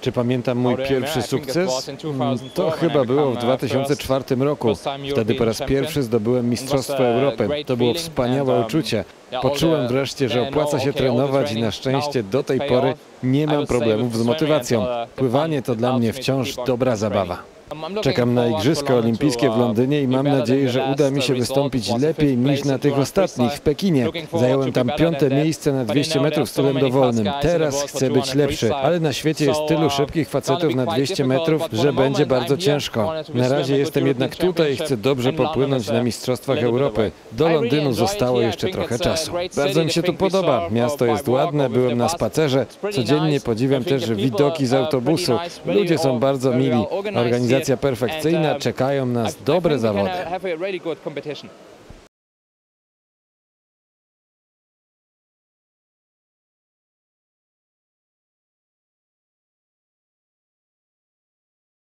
Czy pamiętam mój pierwszy sukces? Mm, To chyba było w 2004 roku. Wtedy po raz pierwszy zdobyłem Mistrzostwo Europy. To było wspaniałe uczucie. Poczułem wreszcie, że opłaca się trenować i na szczęście do tej pory nie mam problemów z motywacją. Pływanie to dla mnie wciąż dobra zabawa. Czekam na Igrzyska Olimpijskie w Londynie i mam nadzieję, że uda mi się wystąpić lepiej niż na tych ostatnich w Pekinie. Zająłem tam piąte miejsce na 200 metrów stylem dowolnym. Teraz chcę być lepszy, ale na świecie jest tylu szybkich facetów na 200 metrów, że będzie bardzo ciężko. Na razie jestem jednak tutaj i chcę dobrze popłynąć na Mistrzostwach Europy. Do Londynu zostało jeszcze trochę czasu. Bardzo mi się tu podoba. Miasto jest ładne, byłem na spacerze. Codziennie podziwiam też widoki z autobusu. Ludzie są bardzo mili. Organizacja perfekcyjna, czekają nas dobre zawody.